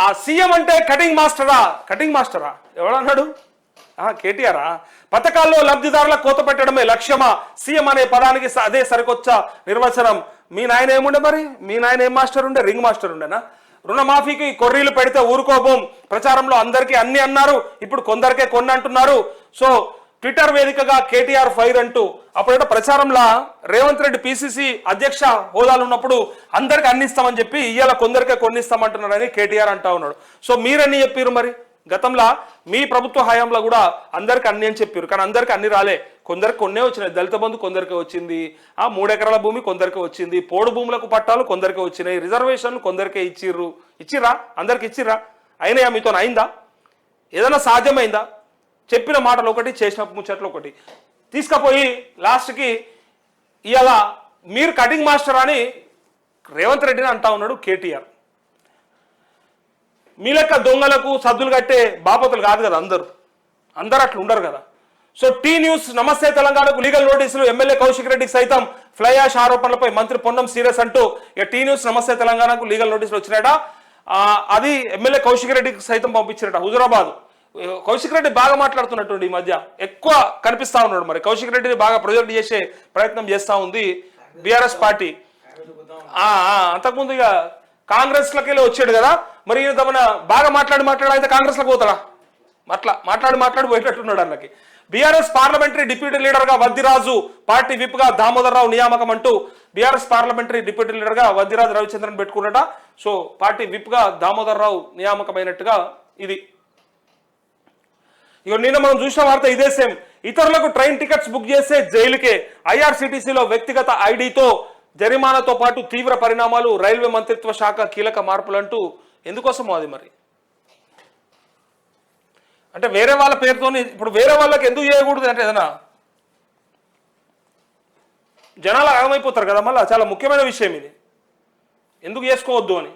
ఆ సీఎం అంటే cutting మాస్టరా? Cutting మాస్టరా? ఎవడన్నాడు? ఆ, కేటీఆరా? పథకాల్లో లబ్ధిదారుల కోత పెట్టడమే లక్ష్యమా? సీఎం అనే పదానికి స- అదే సరికొచ్చ నిర్వచనం. మీ నాయన ఏముండే మరి? మీ నాయన ఏం మాస్టర్ ఉండే? రింగ్ మాస్టర్ ఉండేనా? రుణమాఫీకి కొర్రీలు పెడితే ఊరుకోబోం. ప్రచారంలో అందరికీ అన్ని అన్నారు. ఇప్పుడు కొందరికే కొన్ని అంటున్నారు. సో ట్విట్టర్ వేదికగా కేటీఆర్ ఫైర్ అంటూ అప్పుడేటో ప్రచారంలా రేవంత్ రెడ్డి పిసిసి అధ్యక్ష హోదాలు ఉన్నప్పుడు అందరికి అందిస్తామని చెప్పి ఇవాళ కొందరికే కొన్ని ఇస్తామంటున్నారని కేటీఆర్ అంటా ఉన్నాడు. సో మీరన్నీ చెప్పారు మరి? గతంలో మీ ప్రభుత్వ హయాంలో కూడా అందరికి అన్ని అని చెప్పారు కానీ అందరికి అన్ని రాలే. కొందరికి కొన్నే వచ్చినాయి. దళిత బంధు కొందరికి వచ్చింది. ఆ మూడెకరాల భూమి కొందరికి వచ్చింది. పోడు భూములకు పట్టాలు కొందరికి వచ్చినాయి. రిజర్వేషన్లు కొందరికే ఇచ్చిర్రు. ఇచ్చిర్రా? అందరికి ఇచ్చిర్రా? అయినాయా మీతో అయిందా? ఏదైనా సాధ్యమైందా? చెప్పిన మాటలు ఒకటి చేసిన ముచ్చట్లు ఒకటి. తీసుకుపోయి లాస్ట్కి ఇవాళ మీరు కటింగ్ మాస్టర్ అని రేవంత్ రెడ్డిని అంటా ఉన్నాడు కేటీఆర్. మీ లెక్క దొంగలకు సద్దులు కట్టే బాపతులు కాదు కదా అందరూ. అందరు అట్లా ఉండరు కదా. సో టీ న్యూస్ నమస్తే తెలంగాణకు లీగల్ నోటీసులు ఎమ్మెల్యే కౌశిక్ రెడ్డికి సైతం ఫ్లై యాష్ ఆరోపణలపై మంత్రి పొన్నం సీరియస్ అంటూ ఇక టీ న్యూస్ నమస్తే తెలంగాణకు లీగల్ నోటీసులు వచ్చినాయట. అది ఎమ్మెల్యే కౌశిక్ రెడ్డికి సైతం పంపించారట హుజురాబాద్. కౌశిక్ రెడ్డి బాగా మాట్లాడుతున్నట్టు ఈ మధ్య ఎక్కువ కనిపిస్తా ఉన్నాడు మరి. కౌశిక్ రెడ్డిని బాగా ప్రొజెక్ట్ చేసే ప్రయత్నం చేస్తూ ఉంది బీఆర్ఎస్ పార్టీ. అంతకుముందు ఇక కాంగ్రెస్ లకి వచ్చాడు కదా మరి ఈయన తమన బాగా మాట్లాడి మాట్లాడి అయితే కాంగ్రెస్లకు పోతాడా? అట్లా మాట్లాడి మాట్లాడి పోయేటట్టున్నాడు అన్నకి. బీఆర్ఎస్ పార్లమెంటరీ డిప్యూటీ లీడర్గా వద్దిరాజు పార్టీ విప్గా దామోదర్ రావు నియామకం అంటూ బీఆర్ఎస్ పార్లమెంటరీ డిప్యూటీ లీడర్గా వద్దిరాజు రవిచంద్రన్ పెట్టుకున్నట. సో పార్టీ విప్గా దామోదర్ రావు నియామకమైనట్టుగా ఇది ఇక నిన్న మనం చూసిన వార్త ఇదే సేమ్ ఇతరులకు ట్రైన్ టికెట్స్ బుక్ చేస్తే జైలుకే ఐఆర్సీటీసీలో వ్యక్తిగత ఐడితో జరిమానాతో పాటు తీవ్ర పరిణామాలు రైల్వే మంత్రిత్వ శాఖ కీలక మార్పులంటూ ఎందుకోసం అది మరి? అంటే వేరే వాళ్ళ పేరుతోని ఇప్పుడు వేరే వాళ్ళకి ఎందుకు చేయకూడదు అంటే ఏదైనా? జనాలు అర్థమైపోతారు కదా మళ్ళీ. చాలా ముఖ్యమైన విషయం ఇది. ఎందుకు చేసుకోవద్దు అని?